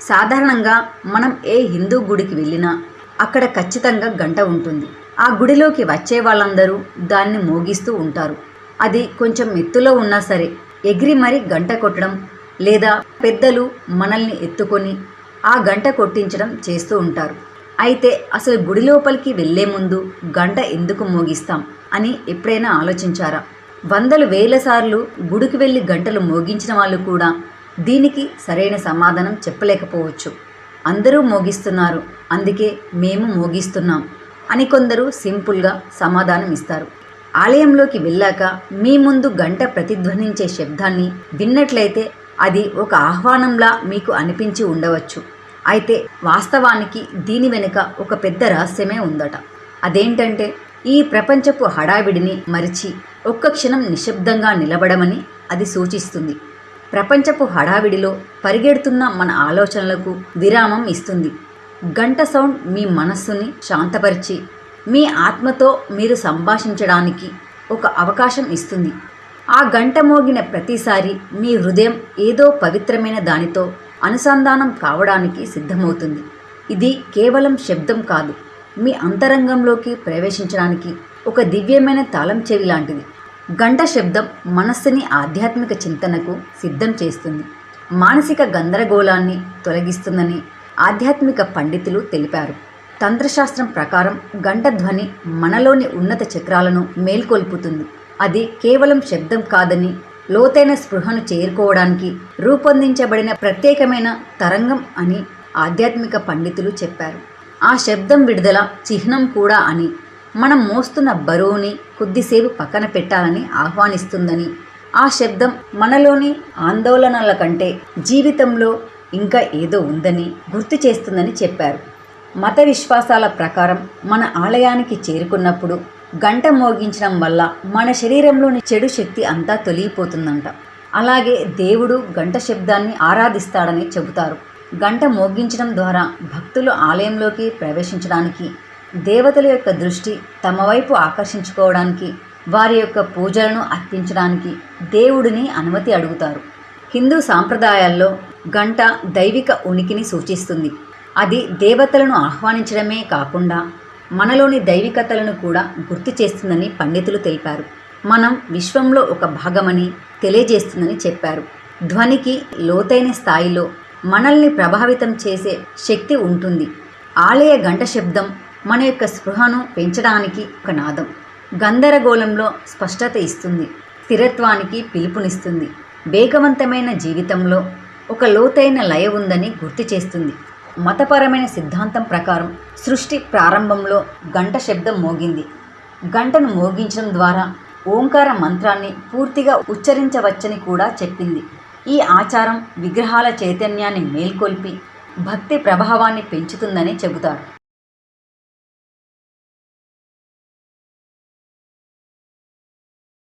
సాధారణంగా మనం ఏ హిందూ గుడికి వెళ్ళినా అక్కడ ఖచ్చితంగా గంట ఉంటుంది. ఆ గుడిలోకి వచ్చే వాళ్ళందరూ దాన్ని మోగిస్తూ ఉంటారు. అది కొంచెం ఎత్తులో ఉన్నా సరే ఎగిరి మరీ గంట కొట్టడం లేదా పెద్దలు మనల్ని ఎత్తుకొని ఆ గంట కొట్టించడం చేస్తూ ఉంటారు. అయితే అసలు గుడి లోపలికి వెళ్ళే ముందు గంట ఎందుకు మోగిస్తాం అని ఎప్పుడైనా ఆలోచించారా? వందలు వేల సార్లు గుడికి వెళ్ళి గంటలు మోగించిన వాళ్ళు కూడా దీనికి సరైన సమాధానం చెప్పలేకపోవచ్చు. అందరూ మోగిస్తున్నారు. అందుకే మేము మోగిస్తున్నాం అని కొందరు సింపుల్గా సమాధానం ఇస్తారు. ఆలయంలోకి వెళ్ళాక మీ ముందు గంట ప్రతిధ్వనించే శబ్దాన్ని విన్నట్లయితే అది ఒక ఆహ్వానంలా మీకు అనిపించి ఉండవచ్చు. అయితే వాస్తవానికి దీని వెనుక ఒక పెద్ద రహస్యమే ఉందట. అదేంటంటే ఈ ప్రపంచపు హడావిడిని మరిచి ఒక్క క్షణం నిశ్శబ్దంగా నిలబడమని అది సూచిస్తుంది. ప్రపంచపు హడావిడిలో పరిగెడుతున్న మన ఆలోచనలకు విరామం ఇస్తుంది. గంట సౌండ్ మీ మనస్సుని శాంతపరిచి మీ ఆత్మతో మీరు సంభాషించడానికి ఒక అవకాశం ఇస్తుంది. ఆ గంట మోగిన ప్రతిసారి మీ హృదయం ఏదో పవిత్రమైన దానితో అనుసంధానం కావడానికి సిద్ధమవుతుంది. ఇది కేవలం శబ్దం కాదు మీ అంతరంగంలోకి ప్రవేశించడానికి ఒక దివ్యమైన తాళం చెవి లాంటిది. గంట శబ్దం మనస్సుని ఆధ్యాత్మిక చింతనకు సిద్ధం చేస్తుంది. మానసిక గందరగోళాన్ని తొలగిస్తుందని ఆధ్యాత్మిక పండితులు తెలిపారు. తంత్రశాస్త్రం ప్రకారం గంట ధ్వని మనలోని ఉన్నత చక్రాలను మేల్కొల్పుతుంది. అది కేవలం శబ్దం కాదని లోతైన స్పృహను చేరుకోవడానికి రూపొందించబడిన ప్రత్యేకమైన తరంగం అని ఆధ్యాత్మిక పండితులు చెప్పారు. ఆ శబ్దం విడుదల చిహ్నం కూడా అని మనం మోస్తున్న బరువుని కొద్దిసేపు పక్కన పెట్టాలని ఆహ్వానిస్తుందని ఆ శబ్దం మనలోని ఆందోళనల కంటే జీవితంలో ఇంకా ఏదో ఉందని గుర్తు చేస్తుందని చెప్పారు. మత విశ్వాసాల ప్రకారం మన ఆలయానికి చేరుకున్నప్పుడు గంట మోగించడం వల్ల మన శరీరంలోని చెడు శక్తి అంతా తొలగిపోతుందంట. అలాగే దేవుడు గంట శబ్దాన్ని ఆరాధిస్తాడని చెబుతారు. గంట మోగించడం ద్వారా భక్తులు ఆలయంలోకి ప్రవేశించడానికి దేవతల యొక్క దృష్టి తమ వైపు ఆకర్షించుకోవడానికి వారి యొక్క పూజలను అర్పించడానికి దేవుడిని అనుమతి అడుగుతారు. హిందూ సాంప్రదాయాల్లో గంట దైవిక ఉనికిని సూచిస్తుంది. అది దేవతలను ఆహ్వానించడమే కాకుండా మనలోని దైవికతలను కూడా గుర్తు చేస్తుందని పండితులు తెలిపారు. మనం విశ్వంలో ఒక భాగమని తెలియజేస్తుందని చెప్పారు. ధ్వనికి లోతైన స్థాయిలో మనల్ని ప్రభావితం చేసే శక్తి ఉంటుంది. ఆలయ గంట శబ్దం మన యొక్క స్పృహను పెంచడానికి ఒక నాదం. గందరగోళంలో స్పష్టత ఇస్తుంది. స్థిరత్వానికి పిలుపునిస్తుంది. వేగవంతమైన జీవితంలో ఒక లోతైన లయ ఉందని గుర్తు చేస్తుంది. మతపరమైన సిద్ధాంతం ప్రకారం సృష్టి ప్రారంభంలో గంట శబ్దం మోగింది. గంటను మోగించడం ద్వారా ఓంకార మంత్రాన్ని పూర్తిగా ఉచ్చరించవచ్చని కూడా చెప్పింది. ఈ ఆచారం విగ్రహాల చైతన్యాన్ని మేల్కొల్పి భక్తి ప్రభావాన్ని పెంచుతుందని చెబుతారు.